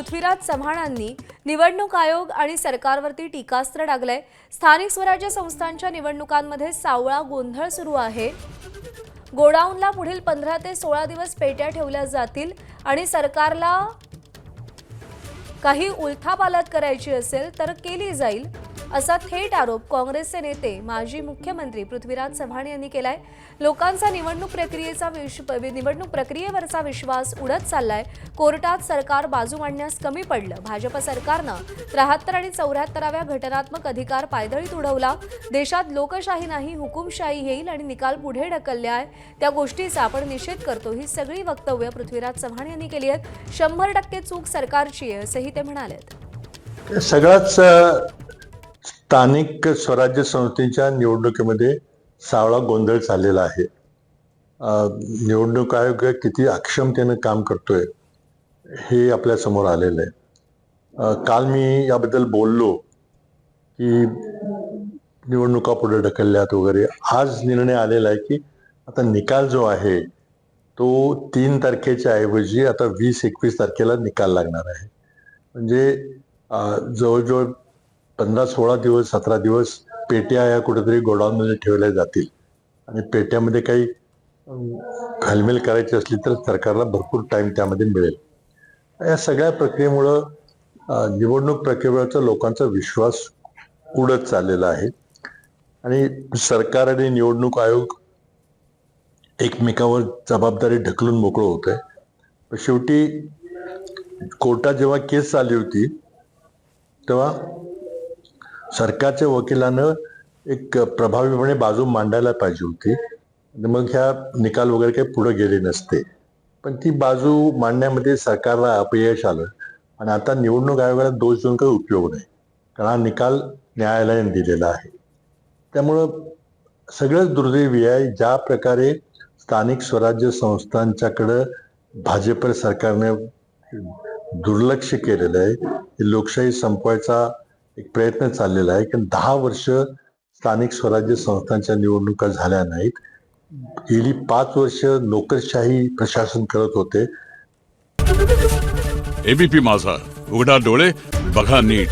पृथ्वीराज चव्हाणांनी निवडणूक आयोग आणि सरकारवरती टीकास्त्र डागलंय. स्थानिक स्वराज्य संस्थांच्या निवडणुकांमध्ये सावळा गोंधळ सुरू आहे. गोडाऊनला पुढील पंधरा ते सोळा दिवस पेट्या ठेवल्या जातील आणि सरकारला काही उलथापालट करायची असेल तर केली जाईल. असा थेट आरोप काँग्रेसचे नेते माजी मुख्यमंत्री पृथ्वीराज चव्हाण यांनी केलाय. लोकांचा निवडणूक प्रक्रियेचा निवडणूक प्रक्रियेवरचा विश्वास उडत चाललाय. कोर्टात सरकार बाजू मांडण्यास कमी पडलं. भाजप सरकारनं त्र्याहत्तर आणि चौऱ्याहत्तराव्या घटनात्मक अधिकार पायदळीत उडवला. देशात लोकशाही नाही हुकुमशाही येईल आणि निकाल पुढे ढकलले आहे त्या गोष्टीचा आपण निषेध करतो ही सगळी वक्तव्य पृथ्वीराज चव्हाण यांनी केली आहेत. शंभर टक्के चूक सरकारची आहे असंही ते म्हणालेत. सगळ्याच स्थानिक स्वराज्य संस्थेच्या निवडणुकीमध्ये सावळा गोंधळ चाललेला आहे. निवडणूक आयोग किती अक्षमतेनं काम करतोय हे आपल्यासमोर आलेलं आहे. काल मी याबद्दल बोललो की निवडणुका पुढे ढकलल्यात वगैरे. आज निर्णय आलेला आहे की आता निकाल जो आहे तो तीन तारखेच्या ऐवजी आता वीस एकवीस तारखेला निकाल लागणार आहे. म्हणजे जवळजवळ पंधरा सोळा दिवस सतरा दिवस पेट्या या कुठेतरी गोडाऊनमध्ये ठेवल्या जातील. आणि पेट्यामध्ये काही घालमेल करायची असली तर सरकारला भरपूर टाईम त्यामध्ये मिळेल. या सगळ्या प्रक्रियेमुळं निवडणूक प्रक्रियेवरचा लोकांचा विश्वास उडत चाललेला आहे. आणि सरकार आणि निवडणूक आयोग एकमेकावर जबाबदारी ढकलून मोकळं होत आहे शेवटी कोर्टात जेव्हा केस चालली होती तेव्हा सरकारच्या वकिलानं एक प्रभावीपणे बाजू मांडायला पाहिजे होती. मग ह्या निकाल वगैरे काही पुढे गेले नसते. पण ती बाजू मांडण्यामध्ये सरकारला अपयश आलं. आणि आता निवडणूक आयोगाला दोष देऊन काही उपयोग नाही. कारण हा निकाल न्यायालयाने दिलेला आहे. त्यामुळं सगळंच दुर्दैवी आहे. ज्या प्रकारे स्थानिक स्वराज्य संस्थांच्याकडं भाजप सरकारने दुर्लक्ष केलेलं आहे. हे लोकशाही संपवायचा एक प्रयत्न चाललेला आहे. कारण दहा वर्ष स्थानिक स्वराज्य संस्थांच्या निवडणुका झाल्या नाहीत. गेली पाच वर्ष नोकरशाही प्रशासन करत होते. एबीपी माझा. उघडा डोळे बघा नीट.